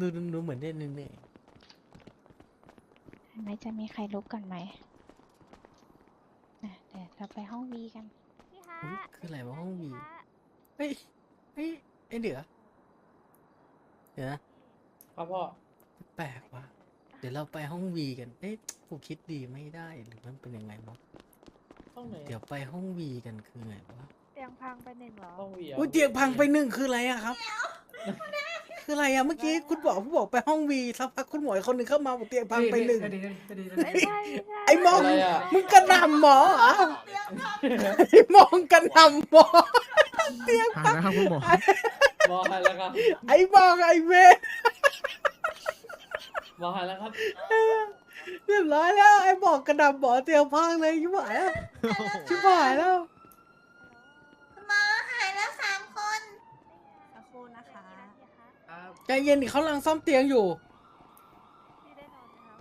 ดูดูดูเหมือนได้เหนื่อยไหนจะมีใครลุกก่อนไหมอะเดี๋ยวเราไปห้องวีกัน พี่ฮะๆอุ๊ยคืออะไรวะห้องวีพี่ฮะเฮ้ยเฮ้ยไอเดือเดี๋ยวนะครับพ่อแปลกว่ะเดี๋ยวเราไปห้องวีกันเอ๊ะกูคิดดีไม่ได้หรือมันเป็นยังไงวะห้องไหนเดี๋ยวไปห้องวีกันคือไงวะเตียงพังไปหนึ่งเหรอห้องวีอุ้ยเตียงพังไปหนึ่งคืออะไรอะครับ คืออะไรอะเมื่อกี้คุณบอกผู้บอกไปห้องวีสักพักคุณหมออีกคนหนึ่งเข้ามาบอกเตียงพังไปหนึ่งไม่ใช่ไม่ใช่ไอ้มองอะไรอะมึงกระหน่ำหมอเหรอไอ้มองกระหน่ำหมอผ่านแล้วครับคุณหมอมองหันแล้วครับไอ้มองไอ้เวรมองหันแล้วครับเรียบร้อยแล้วไอ้บอกกระหน่ำหมอเตียงพังเลยชิบหายแล้วชิบหายแล้ว คุณหมอหายแล้วสามคน สักค รู่นะคะใจเย็นดิเขากำลังซ่อมเตียงอยู่ พี่ได้นอนไหมคะ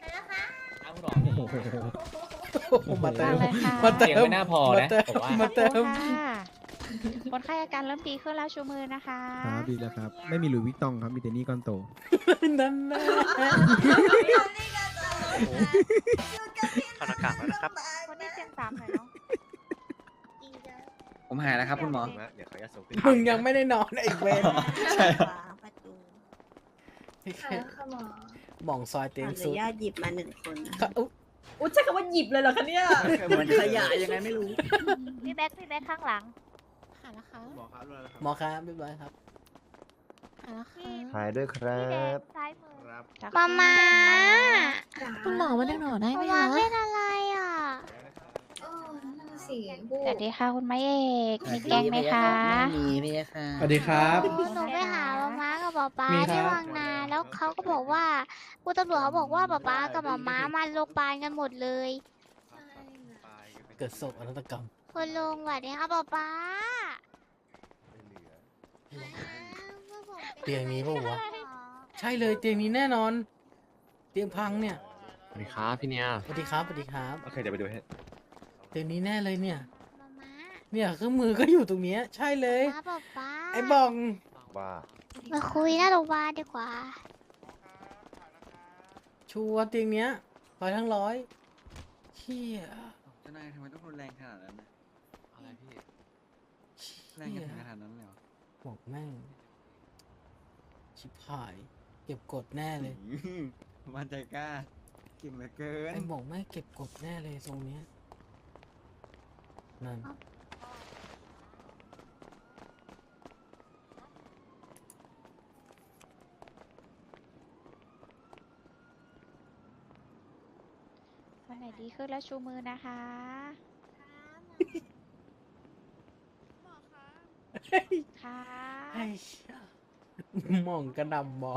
หายแล้วคะเอาหรอโอ้โหมาเติมามเลยค่ะมาเติเสียงมไม่น่าพอมานะเติมผมว่า มาเติมค่ะคนไข้อาการเริ่มดีขึ้นแล้วชูมือนะคะครับดีแล้วครับ ไม่มีหลุยส์วิกตองครับมีแต่นี่ก้อนโต นั่นแน่ถอดหน้ากากแล้วนะครับ คนที่เตียงสามหน่อยเนาะ ผมหายแล้วครับคุณหมอเดี๋ยวเขาจะส่งขึ้นมึงยังไม่ได้นอนไอ้เวรใช่ครับ ประตูหมองซอยเตียงขออสุนุดญาตหยิบมาหนึ่งคนนะค่ะอุ๊ยอุ้ยใช้คำว่าหยิบเลยเหรอคะเนี่ยเหมือนขยะยังไงไม่รู้ พี่แบ็คพี่แบ็คข้างหลัง หายแล้วค่ะหมอครับรู้แล้วนะครับหมอครับเรียบร้อยครับหายแล้วค่ะหายด้วยครัพี่แดงบ ซ้ายมือครับมามา คุณหมอมาได้หนอได้ไหมมาคะเล่นอะไรอะโอ้ นั่นสิสวัสดีค่ะคุณไม้เอกมีแกงไหมคะไม่มีพี่ค่ะสวัสดีครับ หนูไปหามาม้ากับป๊าป๊ามีครับ ที่วังนาแล้วเขาก็บอกว่าคุณตำรวจเขาบอกว่าป๊าป๊ากับมาม้ามาโรงพยาบาลกันหมดเลยเกิดโศกนาฏกรรมคุณลุงสวัสดีค่ะป๊าป๊าเตียงนี้ปะวะ ใช่เลยเตียงนี้แน่นอน เตียงพังเนี่ยสวัสดีครับพี่เนี่ยสวัสดีครับสวัสดีครับ โอเคเดี๋ยวไปดูให้ เตียงนี้แน่เลยเนี่ย มาม้าเนี่ยเครื่องมือก็อยู่ตรงเนี้ยใช่เลยป๊าป๊าป๊าไอ้บอง ว่ามาคุยหน้าโรงพยาบาลดีกว่า ชัวร์เตียงเนี้ยร้อยทั้งร้อยเชี่ยเจ้านายทำไมต้องรุนแรงขนาดนั้นน่ะอะไรพี่แรงเชี่กันยถึงขนาดนั้นเลยเหรอบอกแม่ง ชิบหาย เก็บกดแน่เลยอืมมันใจกล้าเก่งเหลือเกิน ไอ้บอกแม่งเก็บกดแน่เลยตรงเนี้ย นั่น วันไหนดีขึ้นแล้วชูมือนะคะ ค่ะไอ้เชี่ยหมองกระหนำหมอ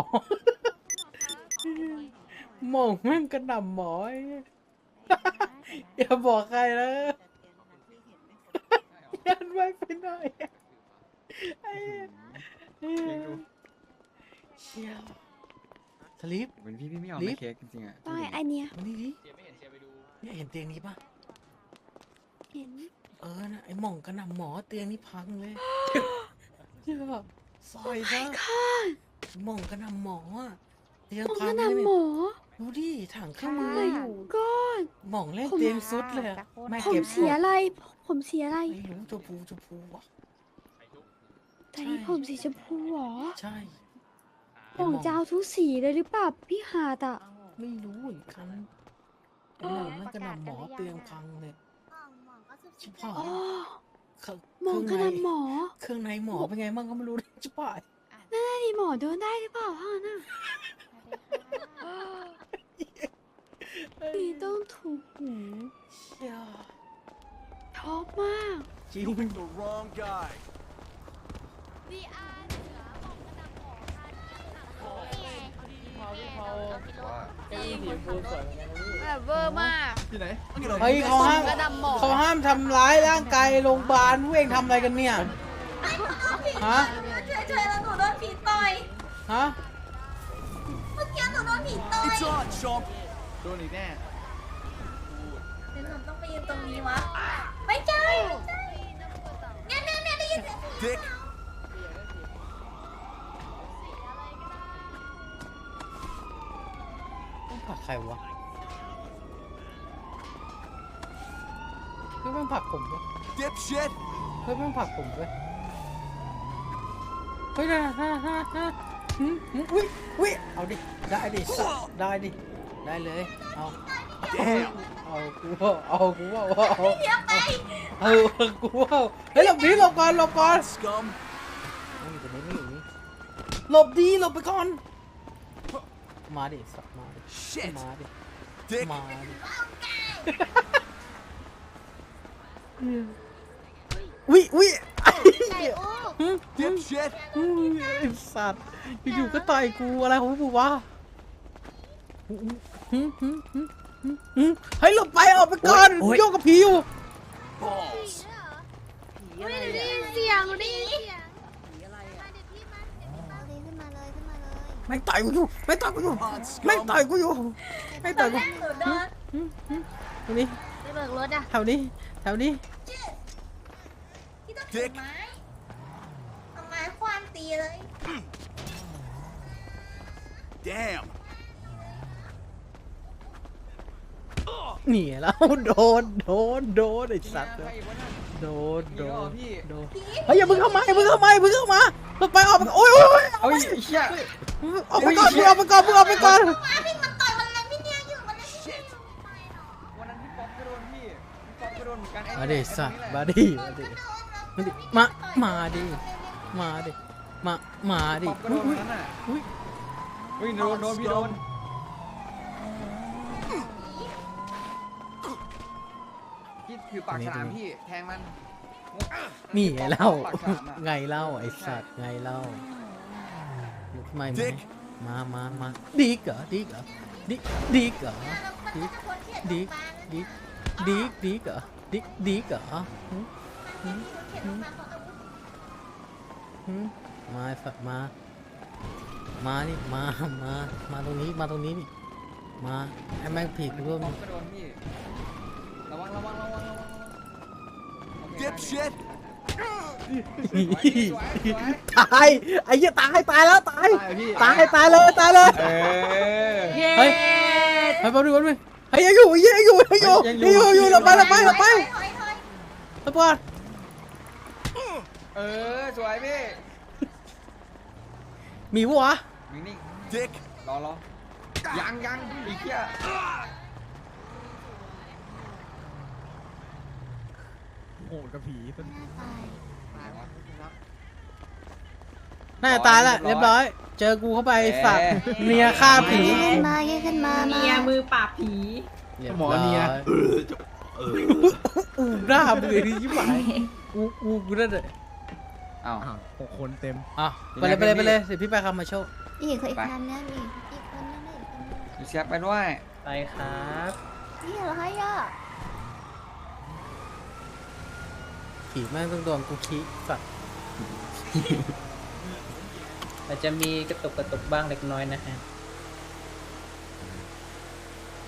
หมองแม่งกระหนำหมอไอ้เหี้ยอย่าบอกใครนะยัน ไว้ไปหน่อยไอ้เหี้ยเก่งดูเชี่ยสลิป เป็นพี่พี่ไม่ยอมลิไม่ฟต์เค้กจริงๆอะต้องไอเนี้ยมานี่ดิเชียร์ไม่เห็นเชียร์ไปดูเนี่ยเห็นเตียงนี้ปะเห็นเออนะไอ้หม่องกระหนำหมอเตียงนี้พังเลยเชี่ยซอยซะหม่องกระหนำหมออะเตียงพังเลยเนี่ยดูดิถังเครื่องมืออยู่ก้อน หม่องเล่นเตียงสุดเลยอะสักครู่ไม่นะเก็บเสียอะไร ผมเสียอะไรไม่รู้จะพูจะพูอะแต่นี่ผมสีชมพูเหรอใช่ผมจะเอาทุกสีเลยหรือเปล่าพี่หาดอะไม่รู้เหมือนกันไอ้หม่องมันกระหนำหมอเตียงพังเลย ชิบหาย อ๋อเครื่องหมองกระเครื่ดำหมอเครื่องในหมอเป็นไงบ้างก็ไม่รู้ชิบหายไอ้หมอเดินได้หรือเปล่าฮะน่ะ นี่ต้องถูกหูเชี่ยชอบมาก จริงเก้าอี้สีชมพูสวยเหมือนกันนะพี่แบบเวอร์มากเฮ้ยเขาห้ามกระดำหมอเขาห้ามทำร้ายร่างกายโรงพยาบาลพวกเองทำอะไรกันเนี่ย ฮะ ช่วยช่วยแล้วหนูโดนผีต่อยฮะ เมื่อกี้หนูโดนผีต่อย โดนอีกแน่ เดี๋ยวหนูต้องไปยืนตรงนี้วะ ไม่ใช่ไม่ใช่เนี่ยเนี่ยเนี่ยได้ยินเสียงผีต้องผลักใครวะเฮ้ยแม่งผลักผมด้วยเฮ้ยแม่งผลักผมด้วยเฮ้ยนะฮะฮะฮะหืมหืมอุ้ยอุ้ยเอาดิ ได้ดิสัตว์ได้ดิ ได้เลย เอาเอากูว่าเอากูว่าเอาเอาเอากูว่าเฮ้ยหลบดิหลบก่อนหลบก่อนไม่อยู่ตรงนี้ไม่อยู่นี่หลบดีหลบไปก่อน มาดิสัตว์มาดิมาดิมาดิวิวิไอ้ไก่เหี้ยอู้หึหึหึไอ้สัตว์อยู่ๆก็ต่อยกูอะไรของกูวะหึหึหึหึหึหึ เฮ้ยหลบไปออกไปก่อนโยกกับผีอยู่ไม่ได้ยินเสียงหนูได้ยินเสียงมาเดี๋ยวพี่มาเดี๋ยวพี่มาเลยขึ้นมาเลยขึ้นมาเลยไม่ต่อยกูอยู่ไม่ต่อยกูอยู่ไม่ต่อยกูอยู่ไม่ต่อยกูหนูโดนหึหึแถวนี้ไปเบิกรถอะแถวนี้แถวนี้พี่ต้องถือไม้เอาไม้คว้างตีเลย หนีแล้วโดนโดนโดนไอ้สัตว์ใครวะน่ะโดนโดพี่นเหรอพี่โดนเฮ้ยอย่าเพิ่งเข้ามาอย่าเพิ่งเข้ามาอย่าเพิ่งเข้ามาหลบไปออกไปโอ้ยโอ้ยโอ้ยเอาอีกเชี่ยออกไปก่อนมึงออกไปก่อนมึงออกไปก่อนมาพี่มันต่อยวันนั้นพี่เนี่ยอยู่วันนั้นพี่เนี่ยอยู่วันนั้นพี่ป๊อปก็โดนพี่พี่ป๊อปก็โดนเหมือนกันไอ้มาดินี่แหละสัตว์ไอ้มาตรงนี้แหละดิมาดิมาดิมามาดิมาดิมามาดิป๊อปก็โดนเหมือนกันน่ะอุ้ยเฮ้ยโดนโดนพี่โดน พี่ถือปากฉลามพี่แทงมันนี่ไงเล่าปากฉลามอะไงเล่าไอ้สัตว์ไงเล่าลุกไม่ไหมมามามาดีกเหรอดีกเหรอดีดีกเหรอดีดีดีดีดีกเหรอดีดีกเหรอหึหึหึหึมาไอ้สัตว์มา มานี่มา มา มาตรงนี้มาตรงนี้นี่มาไอ้แม่งผิดร่วมป๊อปก็โดนพี่ระวังระวังระวังระวัง ระวังโอเคได้พี่สวยสวยตายไอ้เหี้ยตายตายแล้วตายตายพี่ตายตายเลยตายเลยเออเฮ้ยเฮ้ยแป๊บนึงแป๊บนึงเฮ้ยยังอยู่ยังอยู่ยังอยู่ยัยังงออยู่ยู่อยู่เราไปเราไปเราไปถอยถอยเราไปก่อนเออสวยพี่มีปะวะนิ่งๆรอรอยังยังอีกเที่ย โห ดกับผีต้นตายวะน่าจะตายแล้วเรียบร้อย เจอกูเข้าไปไอ้สัตว์เมียฆ่าผีขึ้นมาขึ้นมาเมียมือปราบผีรีบร้อยอูหน้ามือที่ยิ้มหายอูอูกูนั่นเลยอ้าวอ้าวหกคนเต็มอะไปเลยไปเลยไปเลยเดี๋ยวพี่ไปคำมาโชว์อีกอีกคนนึงอีกอีกคนนึงอีกคนนึงดูเชียบไปด้วยไปครับนี่เหรอคะย่า ผีแม่งต้องโดนกูคิสัตว์อาจจะมีกระตุกกระตุกบ้างเล็กน้อยนะฮะ